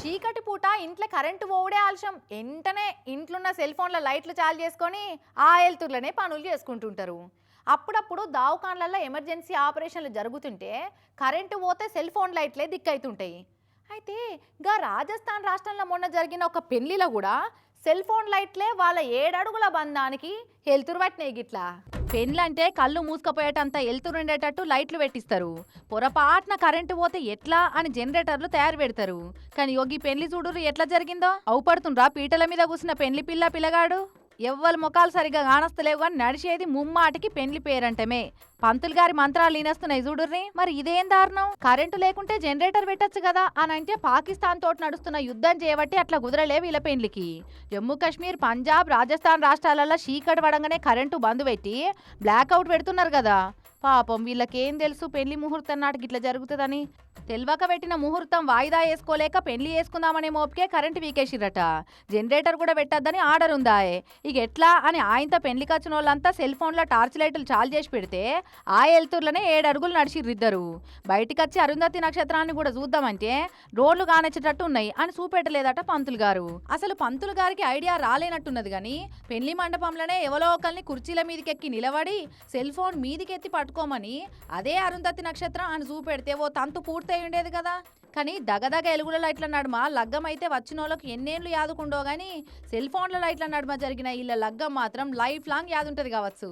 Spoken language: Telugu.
చీకటి పూట ఇంట్లో కరెంటు పోవుడే ఆలస్యం. వెంటనే ఇంట్లున్న సెల్ ఫోన్ల లైట్లు చాలు చేసుకొని ఆ ఎల్తుర్లనే పనులు చేసుకుంటుంటారు. అప్పుడప్పుడు దావకాన్లలో ఎమర్జెన్సీ ఆపరేషన్లు జరుగుతుంటే కరెంటు పోతే సెల్ ఫోన్ లైట్లే దిక్కైతుంటాయి. అయితే గా రాజస్థాన్ రాష్ట్రంలో మొన్న జరిగిన ఒక పెళ్ళిలో కూడా సెల్ ఫోన్ లైట్లే వాళ్ళ ఏడడుగుల బంధానికి హెల్తురు పట్టినాయి గిట్లా. పెన్లంటే కళ్ళు మూసుకపోయేటంత ఎలుతురు లైట్లు పెట్టిస్తారు. పొరపాటున కరెంటు పోతే ఎట్లా అని జనరేటర్లు తయారు పెడతారు. కానీ యోగి పెళ్ళి చూడురు ఎట్లా జరిగిందో? అవుపడుతుండ్రా పీటల మీద కూసిన పెళ్ళి పిల్ల పిల్లగాడు? ఎవ్వరి ముఖాలు సరిగా కానస్తలేవు అని నడిచేది ముమ్మాటికి పెండ్లి పేరంటమే. పంతులు గారి మంత్రాలు ఈనేస్తున్నాయి చూడుర్రి. మరి ఇదేం దారుణం? కరెంటు లేకుంటే జనరేటర్ పెట్టచ్చు కదా అని అంటే పాకిస్తాన్ తోటి నడుస్తున్న యుద్ధం చేయబట్టి అట్లా కుదరలేవు ఇలా పెండ్లికి. జమ్మూ కాశ్మీర్ పంజాబ్ రాజస్థాన్ రాష్ట్రాలలో చీకటి పడంగానే కరెంటు బంద్ పెట్టి బ్లాక్అవుట్ పెడుతున్నారు కదా. పాపం వీళ్ళకేం తెలుసు పెళ్ళి ముహూర్తం నాటికి ఇట్లా జరుగుతుందని. తెల్వక పెట్టిన ముహూర్తం వాయిదా వేసుకోలేక పెళ్ళి వేసుకుందామనే మోపికే కరెంటు వీకేసిరట జనరేటర్ కూడా పెట్టద్దని ఆర్డర్ ఉందాయే. ఇక ఎట్లా అని ఆయనతో పెళ్ళి వచ్చిన వాళ్ళంతా సెల్ ఫోన్లో టార్చ్ లైట్లు చాలు చేసి పెడితే ఆ ఎల్తుర్లనే ఏడు అడుగులు నడిచిర్రిద్దరు. బయటికి వచ్చి అరుంధతి నక్షత్రాన్ని కూడా చూద్దామంటే రోడ్లు కానొచ్చేటట్టు ఉన్నాయి అని చూపెట్టలేదట పంతులు గారు. అసలు పంతులు గారికి ఐడియా రాలేనట్టున్నది కానీ పెళ్ళి మండపంలోనే ఎవరో ఒకరిని కుర్చీల మీదకెక్కి నిలబడి సెల్ ఫోన్ మీదికెత్తి పట్టుకోమని అదే అరుంధతి నక్షత్రం అని చూపెడితే ఓ తంతు పూర్తయి ఉండేది కదా. కానీ దగదగ ఎలుగుల లైట్ల నడుమ లగ్గం అయితే వచ్చిన వాళ్ళకి ఎన్నేళ్ళు యాదుకుండో గానీ సెల్ ఫోన్ల లైట్ల నడుమ జరిగిన వీళ్ళ లగ్గం మాత్రం లైఫ్ లాంగ్ యాదుంటది కావచ్చు.